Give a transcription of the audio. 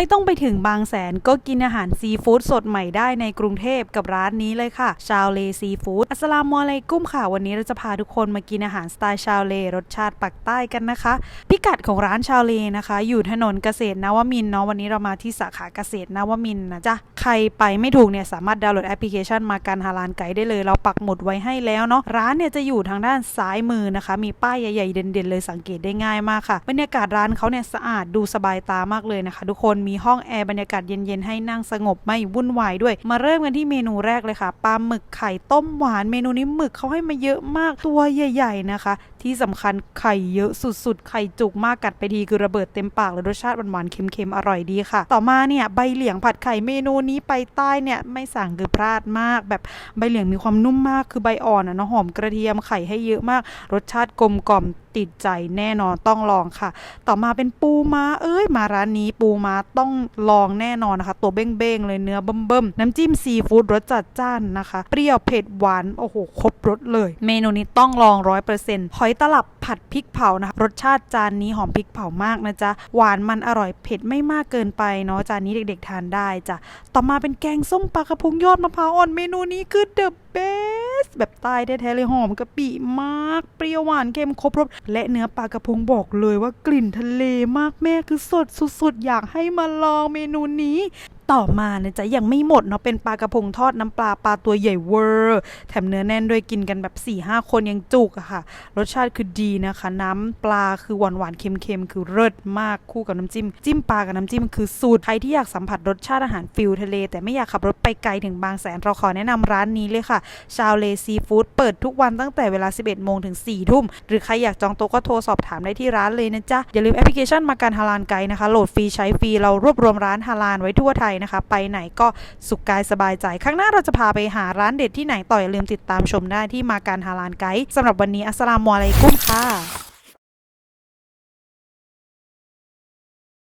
ไม่ต้องไปถึงบางแสนก็กินอาหารซีฟู้ดสดใหม่ได้ในกรุงเทพกับร้านนี้เลยค่ะ ชาวเลซีฟู้ดอัสลามอลัยกุ้มค่ะ วันนี้เราจะพาทุกคนมากินอาหารสไตล์ชาวเลรสชาติปักใต้กันนะคะ พิกัดของร้านชาวเลนะคะ อยู่ถนนเกษตรนวมินทร์เนาะวันนี้เรามาที่สาขาเกษตรนวมินทร์นะจ๊ะใครไปไม่ถูกเนี่ยสามารถดาวน์โหลดแอปพลิเคชันมาการฮาลานไกด์ได้เลย เราปักหมุดไว้ให้แล้วเนาะร้านเนี่ยจะอยู่ทางด้านซ้ายมือนะคะ มีป้ายใหญ่ๆเด่นๆ เลยสังเกตได้ง่ายมากค่ะบรรยากาศร้านเขาเนี่ยสะอาดดูสบายตามากเลยนะคะ ทุกคนมีห้องแอร์บรรยากาศเย็นๆให้นั่งสงบไม่วุ่นวายด้วย มาเริ่มกันที่เมนูแรกเลยค่ะปลาหมึกไข่ต้มหวานเมนูนี้หมึกเขาให้มาเยอะมากตัวใหญ่ๆนะคะ ที่สำคัญไข่เยอะสุดๆ ไข่จุกมากกัดไปทีคือระเบิดเต็มปากเลยรสชาติหวานๆเค็มๆอร่อยดีค่ะ ต่อมาเนี่ยใบเหลียงผัดไข่เมนูนี้ไปใต้เนี่ยไม่สั่งคือพลาดมาก แบบใบเหลียงมีความนุ่มมากคือใบอ่อนอะเนาะหอมกระเทียมไข่ให้เยอะมาก รสชาติกลมกล่อมติดใจแน่นอนต้องลองค่ะ ต่อมาเป็นปูม้าเอ้ยมาร้านนี้ปูม้าต้องลองแน่นอนนะคะ ตัวเบ้งๆเลยเนื้อเบิ่มๆน้ำจิ้มซีฟู้ดรสจัดจ้านนะคะ เปรี้ยวเผ็ดหวานโอ้โหครบรสเลย เมนูนี้ต้องลองร้อยเปอร์เซ็นต์หอยตลับผัดพริกเผานะคะ รสชาติจานนี้หอมพริกเผามากนะจ๊ะหวานมันอร่อยเผ็ดไม่มากเกินไปเนาะจานนี้เด็กๆทานได้จ้ะต่อมาเป็นแกงส้มปลากระพงยอดมะพร้าวอ่อนเมนูนี้คือ the สแบบใต้แท้ๆเลยหอมกะปิมาก เปรี้ยวหวานเค็มครบรสและเนื้อปลากระพงบอกเลยว่ากลิ่นทะเลมากแม่คือสดสุดๆ อยากให้มาลองเมนูนี้ ต่อมานะจ๊ะยังไม่หมดเนาะเป็นปลากระพงทอดน้ำปลาปลาตัวใหญ่เวอร์แถมเนื้อแน่นด้วยกินกันแบบ4ี่ห้าคนยังจุกอะค่ะ รสชาติคือดีนะคะ น้ำปลาคือหวานหวานเค็มๆ คือเลิศมากคู่กับน้ำจิ้ม จิ้มปลากับน้ำจิ้มคือสูตรใครที่อยากสัมผัสรสชาติอาหารฟิลทะเล แต่ไม่อยากขับรถไปไกลถึงบางแสนเราขอแนะนำร้านนี้เลยค่ะ ชาวเลซีฟู้ดเปิดทุกวันตั้งแต่เวลา 11โมงถึง4ทุ่มหรือใครอยากจองโต๊ะก็โทรสอบถามได้ที่ร้านเลยนะจ๊ะอย่าลืมแอปพลิเคชันมาการฮาลานไกด์นะคะโหลดฟรีใช้ฟรีเรารวบรวมร้านฮาลานไว้ทั่วไทยนะคะ ไปไหนก็สุขกายสบายใจครั้งหน้าเราจะพาไปหาร้านเด็ดที่ไหนต่อยลืมติดตามชมได้ที่มาการฮาลานไกด์สำหรับวันนี้อัสสลามุอะลัยกุมค่ะ